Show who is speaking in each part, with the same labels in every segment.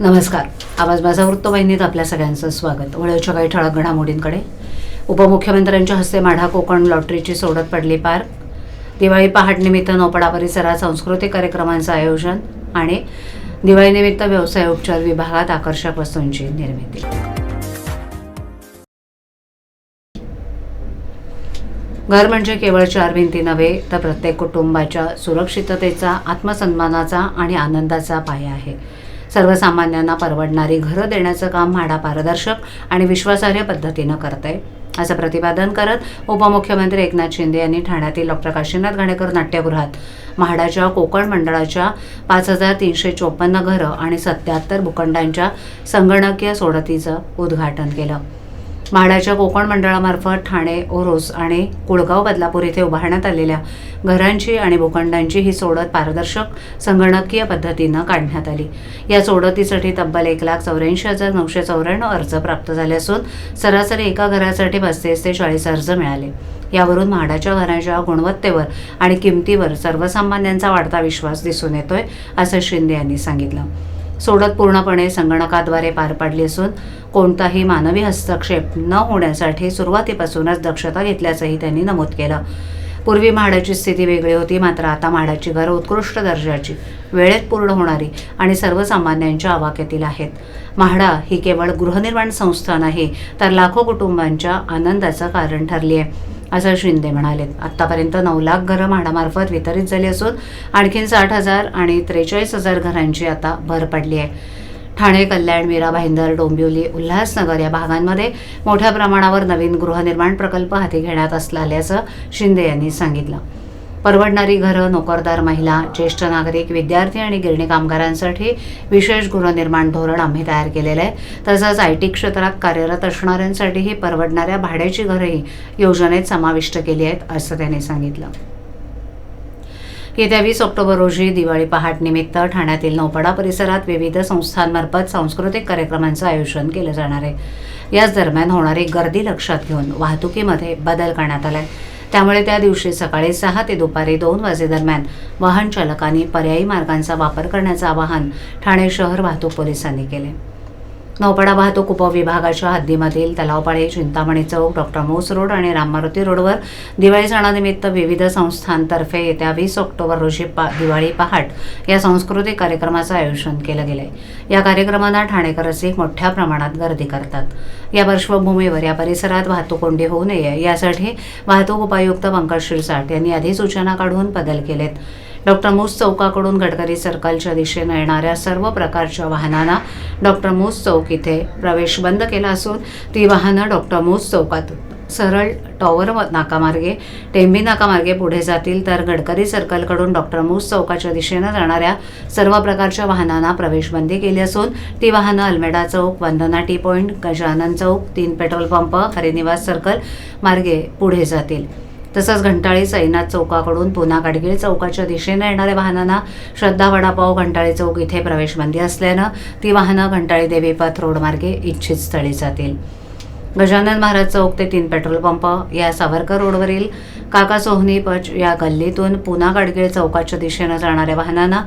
Speaker 1: नमस्कार. आवाज माझा वृत्तवाहिनीत आपल्या सगळ्यांचं स्वागत. वळवच्या काही ठळक घडामोडींकडे. उपमुख्यमंत्र्यांच्या हस्ते माढा कोकण लॉटरीची सोडत पडली पार. दिवाळी पहाटनिमित्त नौपडा परिसरात सांस्कृतिक कार्यक्रमांचं आयोजन आणि दिवाळीनिमित्त व्यवसाय उपचार विभागात आकर्षक वस्तूंची निर्मिती. घर म्हणजे केवळ चार भिंती नव्हे तर प्रत्येक कुटुंबाच्या सुरक्षिततेचा आत्मसन्मानाचा आणि आनंदाचा पाया आहे. सर्वसामान्यांना परवडणारी घरं देण्याचं काम म्हाडा पारदर्शक आणि विश्वासार्ह पद्धतीनं करत आहे असं प्रतिपादन करत उपमुख्यमंत्री एकनाथ शिंदे यांनी ठाण्यातील डॉक्टर काशीनाथ घाणेकर नाट्यगृहात म्हाडाच्या कोकण मंडळाच्या पाच हजार तीनशे चोपन्न घरं आणि सत्याहत्तर भूखंडांच्या संगणकीय सोडतीचं उद्घाटन केलं. म्हाडाच्या कोकण मंडळामार्फत ठाणे ओरोस आणि कुळगाव बदलापूर येथे उभारण्यात आलेल्या घरांची आणि भूखंडांची ही सोडत पारदर्शक संगणकीय पद्धतीनं काढण्यात आली. या सोडतीसाठी तब्बल एक लाख चौऱ्याऐंशी हजार नऊशे चौऱ्याण्णव अर्ज प्राप्त झाले असून सरासरी एका घरासाठी पस्तीस ते चाळीस अर्ज मिळाले. यावरून म्हाडाच्या घराच्या गुणवत्तेवर आणि किमतीवर सर्वसामान्यांचा वाढता विश्वास दिसून येतोय असं शिंदे यांनी सांगितलं. सोडत पूर्णपणे संगणकाद्वारे पार पाडली असून कोणताही मानवी हस्तक्षेप न होण्यासाठी सुरुवातीपासूनच दक्षता घेतल्याचंही त्यांनी नमूद केलं. पूर्वी म्हाडाची स्थिती वेगळी होती मात्र आता म्हाडाची घरं उत्कृष्ट दर्जाची वेळेत पूर्ण होणारी आणि सर्वसामान्यांच्या आवाक्यातील आहेत. म्हाडा ही केवळ गृहनिर्माण संस्था नाही तर लाखो कुटुंबांच्या आनंदाचं कारण ठरली आहे असं शिंदे म्हणाले आत्तापर्यंत नऊ लाख घरं म्हाडामार्फत वितरित झाली असून आणखीन साठ हजार आणि त्रेचाळीस हजार घरांची आता भर पडली आहे. ठाणे कल्याण मीरा भाईंदर डोंबिवली उल्हासनगर या भागांमध्ये मोठ्या प्रमाणावर नवीन गृहनिर्माण प्रकल्प हाती घेण्यात असल्याचं शिंदे यांनी सांगितलं. परवडणारी घरं नोकरदार महिला ज्येष्ठ नागरिक विद्यार्थी आणि गिरणी कामगारांसाठी विशेष गृहनिर्माण धोरण आम्ही तयार केलेलं आहे. तसंच आय टी क्षेत्रात कार्यरत असणाऱ्यांसाठीही परवडणाऱ्या भाड्याची घरंही योजनेत समाविष्ट केली आहेत असं त्यांनी सांगितलं. येत्या वीस ऑक्टोबर रोजी दिवाळी पहाट निमित्त ठाण्यातील नौपाडा परिसरात विविध संस्थांमार्फत सांस्कृतिक कार्यक्रमांचं आयोजन केलं जाणार आहे. याच दरम्यान होणारी गर्दी लक्षात घेऊन वाहतुकीमध्ये बदल करण्यात आलाय. त्यामुळे त्या दिवशी सकाळी सहा ते दुपारी दोन वाजेदरम्यान वाहन चालकांनी पर्यायी मार्गांचा वापर करण्याचं आवाहन ठाणे शहर वाहतूक पोलिसांनी केले. नौपाडा वाहतूक उपविभागाच्या हद्दीमधील तलावपाळे चिंतामणी चौक डॉक्टर मोस रोड आणि राममारुती रोडवर दिवाळी सणानिमित्त विविध संस्थांतर्फे येत्या वीस ऑक्टोबर रोजी पा दिवाळी पहाट या सांस्कृतिक कार्यक्रमाचं आयोजन केलं गेलंय. या कार्यक्रमांना ठाणेकर रसिक मोठ्या प्रमाणात गर्दी करतात. या पार्श्वभूमीवर या परिसरात वाहतूक कोंडी होऊ नये यासाठी वाहतूक उपायुक्त पंकज शिरसाट यांनी अधिसूचना काढून बदल केलेत. डॉक्टर मूस चौकाकडून गडकरी सर्कलच्या दिशेनं येणाऱ्या सर्व प्रकारच्या वाहनांना डॉक्टर मूस चौक इथे प्रवेश बंद केला असून ती वाहनं डॉक्टर मूस चौकात सरळ टॉवर नाकामार्गे टेंबी नाकामार्गे पुढे जातील तर गडकरी सर्कलकडून डॉक्टर मूस चौकाच्या दिशेनं जाणाऱ्या सर्व प्रकारच्या वाहनांना प्रवेशबंदी केली असून ती वाहनं अल्मेडा चौक वंदना टी पॉईंट गजानन चौक तीन पेट्रोल पंप हरिनिवास सर्कल मार्गे पुढे जातील. तसंच घंटाळी सैनाथ चौकाकडून पुन्हा गाडगीळ चौकाच्या दिशेनं येणाऱ्या वाहनांना श्रद्धा वडापाव घंटाळी चौक इथे प्रवेशबंदी असल्यानं ती वाहनं घंटाळी देवीपथ रोडमार्गे इच्छित स्थळी जातील. गजानन महाराज चौक ते तीन पेट्रोल पंप या सावरकर रोडवरील काका सोहनी पच या गल्लीतून पुन्हा गाडगीळ चौकाच्या दिशेनं जाणाऱ्या वाहनांना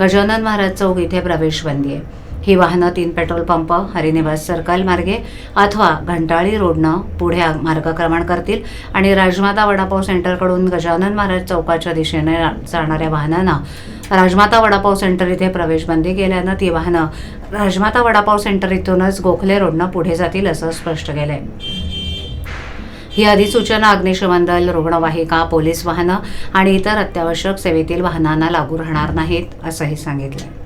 Speaker 1: गजानन महाराज चौक इथे प्रवेश बंदी आहे. ही वाहनं तीन पेट्रोल पंप हरिनिवास सर्कल मार्गे अथवा घंटाळी रोडनं पुढे मार्गक्रमण करतील आणि राजमाता वडापाव सेंटरकडून गजानन महाराज चौकाच्या दिशेने जाणाऱ्या वाहनांना राजमाता वडापाव सेंटर इथे प्रवेशबंदी केल्यानं ती वाहनं राजमाता वडापाव सेंटर इथूनच गोखले रोडनं पुढे जातील असं स्पष्ट केलंय. ही अधिसूचना अग्निशमन दल रुग्णवाहिका पोलीस वाहनं आणि इतर अत्यावश्यक सेवेतील वाहनांना लागू राहणार नाहीत असंही सांगितलं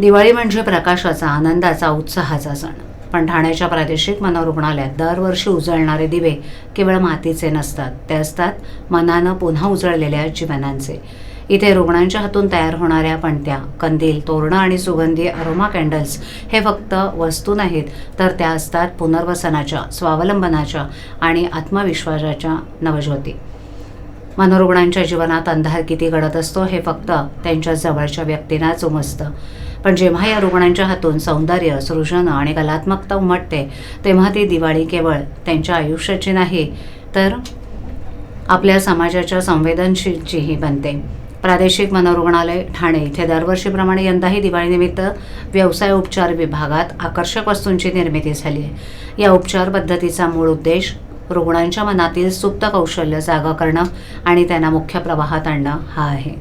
Speaker 1: दिवाळी म्हणजे प्रकाशाचा आनंदाचा उत्साहाचा सण. पण ठाण्याच्या प्रादेशिक मनोरुग्णालयात दरवर्षी उजळणारे दिवे केवळ मातीचे नसतात ते असतात मनानं पुन्हा उजळलेल्या जीवनांचे. इथे रुग्णांच्या हातून तयार होणाऱ्या पणत्या कंदील तोरणं आणि सुगंधी अरोमा कॅन्डल्स हे फक्त वस्तू नाहीत तर त्या असतात पुनर्वसनाच्या स्वावलंबनाच्या आणि आत्मविश्वासाच्या नवज्योती. मनोरुग्णांच्या जीवनात अंधार किती घडत असतो हे फक्त त्यांच्या जवळच्या व्यक्तींनाच उमजतं. पण जेव्हा या रुग्णांच्या हातून सौंदर्य सृजन आणि कलात्मकता उमटते तेव्हा ती दिवाळी केवळ त्यांच्या आयुष्याची नाही तर आपल्या समाजाच्या संवेदनशीलचीही बनते. प्रादेशिक मनोरुग्णालय ठाणे इथे दरवर्षीप्रमाणे यंदाही दिवाळीनिमित्त व्यवसाय उपचार विभागात आकर्षक वस्तूंची निर्मिती झाली आहे. या उपचार पद्धतीचा मूळ उद्देश रुग्णांच्या मनातील सुप्त कौशल्य जागा करणं आणि त्यांना मुख्य प्रवाहात आणणं हा आहे.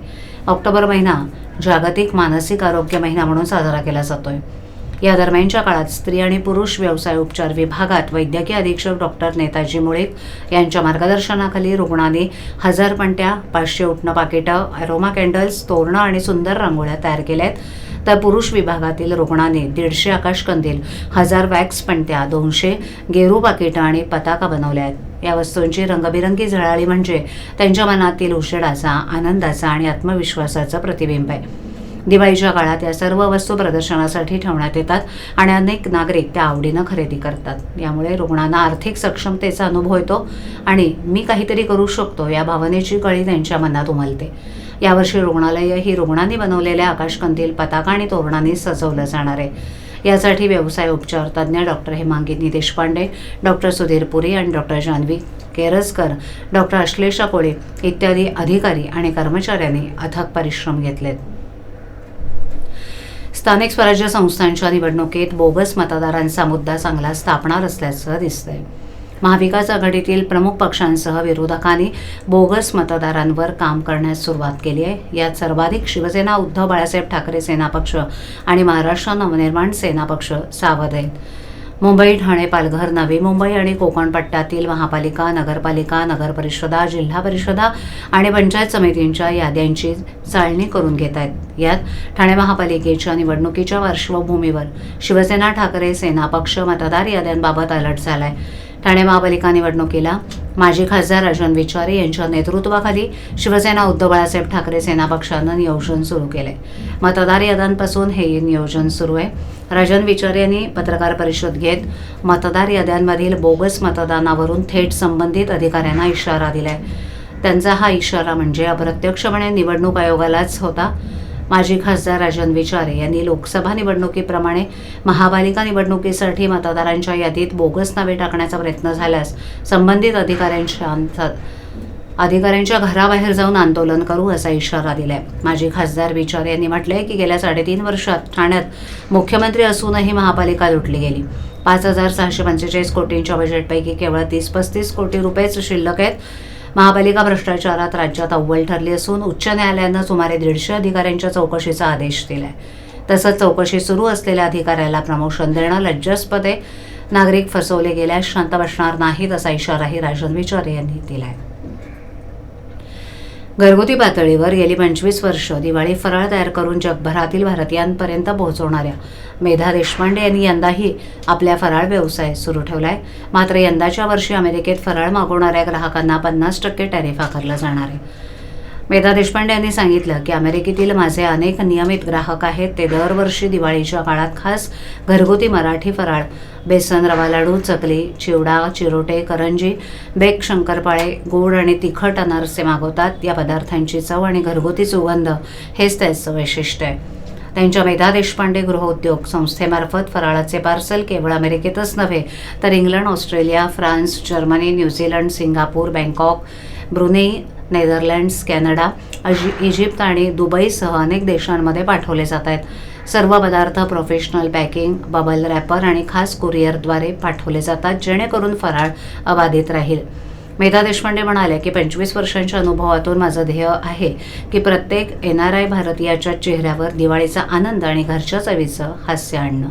Speaker 1: ऑक्टोबर महिना जागतिक मानसिक आरोग्य महिना म्हणून साजरा केला जातो आहे या दरम्यानच्या काळात स्त्री आणि पुरुष व्यवसाय उपचार विभागात वैद्यकीय अधीक्षक डॉक्टर नेताजी मुळीक यांच्या मार्गदर्शनाखाली रुग्णांनी हजार पणत्या पाचशे उठणं पाकिटं अरोमा कॅन्डल्स तोरणं आणि सुंदर रांगोळ्या तयार केल्या आहेत तर पुरुष विभागातील रुग्णांनी दीडशे आकाशकंदील हजार वॅक्स पणत्या दोनशे गेरू पाकिटं आणि पताका बनवल्या आहेत. या वस्तूंची रंगबिरंगी झळाळी म्हणजे त्यांच्या मनातील उशेडाचा आनंदाचा आणि आत्मविश्वासाचं प्रतिबिंब आहे. दिवाळीच्या काळात या सर्व वस्तू प्रदर्शनासाठी ठेवण्यात येतात आणि अनेक नागरिक त्या आवडीनं खरेदी करतात. यामुळे रुग्णांना आर्थिक सक्षमतेचा अनुभव येतो आणि मी काहीतरी करू शकतो या भावनेची कळी त्यांच्या मनात उमलते. यावर्षी रुग्णालय ही रुग्णांनी बनवलेल्या आकाशकंदील पताका आणि तोरणांनी सजवलं जाणार आहे. यासाठी व्यवसाय उपचार तज्ज्ञ डॉक्टर हेमांगिनी देशपांडे डॉक्टर सुधीर पुरी आणि डॉक्टर जान्हवी केरसकर डॉक्टर अश्लेषा कोळे इत्यादी अधिकारी आणि कर्मचाऱ्यांनी अथक परिश्रम घेतलेत. स्थानिक स्वराज्य संस्थांच्या निवडणुकीत बोगस मतदारांचा मुद्दा चांगला स्थापणार असल्याचं दिसतंय. महाविकास आघाडीतील प्रमुख पक्षांसह विरोधकांनी बोगस मतदारांवर काम करण्यास सुरुवात केली आहे. यात सर्वाधिक शिवसेना उद्धव बाळासाहेब ठाकरे सेना पक्ष आणि महाराष्ट्र नवनिर्माण सेना पक्ष सावध आहेत. मुंबई ठाणे पालघर नवी मुंबई आणि कोकण पट्ट्यातील महापालिका नगरपालिका नगरपरिषदा जिल्हा परिषदा आणि पंचायत समितींच्या याद्यांची चाळणी करून घेत आहेत. यात ठाणे महापालिकेच्या निवडणुकीच्या पार्श्वभूमीवर शिवसेना ठाकरे सेना पक्ष मतदार याद्यांबाबत अलर्ट झाला आहे ठाणे महापालिका निवडणुकीला माजी खासदार राजन विचारे यांच्या नेतृत्वाखाली शिवसेना उद्धव बाळासाहेब ठाकरे सेना पक्षानं नियोजन सुरू केले मतदार याद्यांपासून हे नियोजन सुरू आहे. राजन विचारे यांनी पत्रकार परिषद घेत मतदार याद्यांमधील बोगस मतदानावरून थेट संबंधित अधिकाऱ्यांना इशारा दिलाय. त्यांचा हा इशारा म्हणजे अप्रत्यक्षपणे निवडणूक आयोगालाच होता. माजी खासदार राजन विचारे यांनी लोकसभा निवडणुकीप्रमाणे महापालिका निवडणुकीसाठी मतदारांच्या यादीत बोगस नावे टाकण्याचा प्रयत्न झाल्यास संबंधित अधिकाऱ्यांच्या अधिकाऱ्यांच्या घराबाहेर जाऊन आंदोलन करू असा इशारा दिलाय. माजी खासदार विचारे यांनी म्हटलंय की गेल्या साडेतीन वर्षात ठाण्यात मुख्यमंत्री असूनही महापालिका लुटली गेली. पाच हजार सहाशे पंचेचाळीस कोटींच्या बजेटपैकी केवळ तीस पस्तीस कोटी रुपयेच शिल्लक आहेत. महापालिका भ्रष्टाचारात राज्यात अव्वल ठरली असून उच्च न्यायालयानं सुमारे दीडशे अधिकाऱ्यांच्या चौकशीचा आदेश दिलाय. तसंच चौकशी सुरू असलेल्या अधिकाऱ्याला प्रमोशन देणं लज्जास्पद आहे. नागरिक फसवले गेल्यास शांत बसणार नाहीत असा इशाराही राजन विचारे यांनी दिलाय. घरगुती पातळीवर गेली पंचवीस वर्ष दिवाळी फराळ तयार करून जगभरातील भारतीयांपर्यंत पोहोचवणाऱ्या मेधा देशपांडे यांनी यंदाही आपल्या फराळ व्यवसाय सुरू ठेवलाय. मात्र यंदाच्या वर्षी अमेरिकेत फराळ मागवणाऱ्या ग्राहकांना पन्नास टक्के टॅरिफ आकारला जाणार आहे. मेधा देशपांडे यांनी सांगितलं की अमेरिकेतील माझे अनेक नियमित ग्राहक आहेत. ते दरवर्षी दिवाळीच्या काळात खास घरगुती मराठी फराळ बेसन रवा लाडू चकली चिवडा चिरोटे करंजी बेक शंकरपाळे गोड आणि तिखट अनारसे मागवतात. या पदार्थांची चव आणि घरगुती सुगंध हेच त्याचं वैशिष्ट्य आहे. त्यांच्या मेधा देशपांडे गृहउद्योग संस्थेमार्फत फराळाचे पार्सल केवळ अमेरिकेतच नव्हे तर England Australia France Germany New Zealand Singapore Bangkok Brunei Netherlands Canada अजि Egypt आणि दुबईसह अनेक देशांमध्ये पाठवले जात आहेत. सर्व पदार्थ प्रोफेशनल पॅकिंग बबल रॅपर आणि खास कुरिअरद्वारे पाठवले जातात जेणेकरून फराळ अबाधित राहील. मेधा देशपांडे म्हणाले की पंचवीस वर्षांच्या अनुभवातून माझं ध्येय आहे की प्रत्येक एन आर आय भारतीयाच्या चेहऱ्यावर दिवाळीचा आनंद आणि घरच्या चवीचं हास्य आणणं.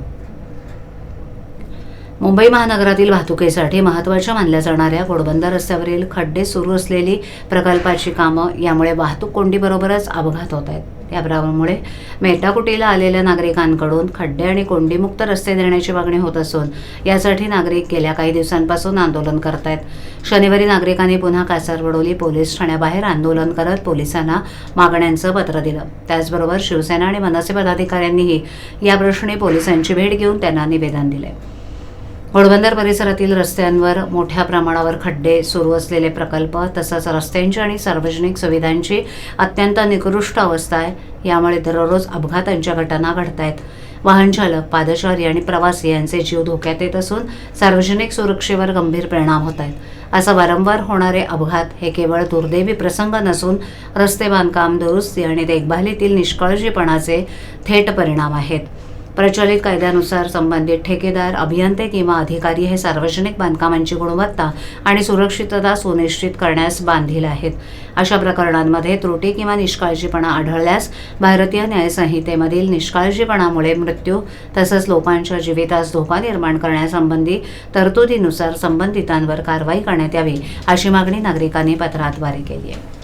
Speaker 1: मुंबई महानगरातील वाहतुकीसाठी महत्त्वाच्या मानल्या जाणाऱ्या घोडबंदर रस्त्यावरील खड्डे सुरू असलेली प्रकल्पाची कामं यामुळे वाहतूक कोंडीबरोबरच अपघात होत आहेत. त्यामुळे मेटाकुटीला आलेल्या नागरिकांकडून खड्डे आणि कोंडीमुक्त रस्ते देण्याची मागणी होत असून यासाठी नागरिक गेल्या काही दिवसांपासून आंदोलन करत आहेत शनिवारी नागरिकांनी पुन्हा कासारवडोली पोलीस ठाण्याबाहेर आंदोलन करत पोलिसांना मागण्यांचं पत्र दिलं. त्याचबरोबर शिवसेना आणि मनसे पदाधिकाऱ्यांनीही या प्रश्नी पोलिसांची भेट घेऊन त्यांना निवेदन दिले घोडबंदर परिसरातील रस्त्यांवर मोठ्या प्रमाणावर खड्डे सुरू असलेले प्रकल्प तसंच रस्त्यांची आणि सार्वजनिक सुविधांची अत्यंत निकृष्ट अवस्था आहे. यामुळे दररोज अपघातांच्या घटना घडत आहेत वाहनचालक पादचारी आणि प्रवासी यांचे जीव धोक्यात येत असून सार्वजनिक सुरक्षेवर गंभीर परिणाम होत आहेत असं वारंवार होणारे अपघात हे केवळ दुर्दैवी प्रसंग नसून रस्ते बांधकाम दुरुस्ती आणि देखभालीतील निष्काळजीपणाचे थेट परिणाम आहेत. प्रचलित कायद्यानुसार संबंधित ठेकेदार अभियंते किंवा अधिकारी हे सार्वजनिक बांधकामांची गुणवत्ता आणि सुरक्षितता सुनिश्चित करण्यास बांधील आहेत. अशा प्रकरणांमध्ये त्रुटी किंवा निष्काळजीपणा आढळल्यास भारतीय न्यायसंहितेमधील निष्काळजीपणामुळे मृत्यू तसंच लोकांच्या जीवितास धोका निर्माण करण्यासंबंधी तरतुदीनुसार संबंधितांवर कारवाई करण्यात यावी अशी मागणी नागरिकांनी पत्राद्वारे केली आहे.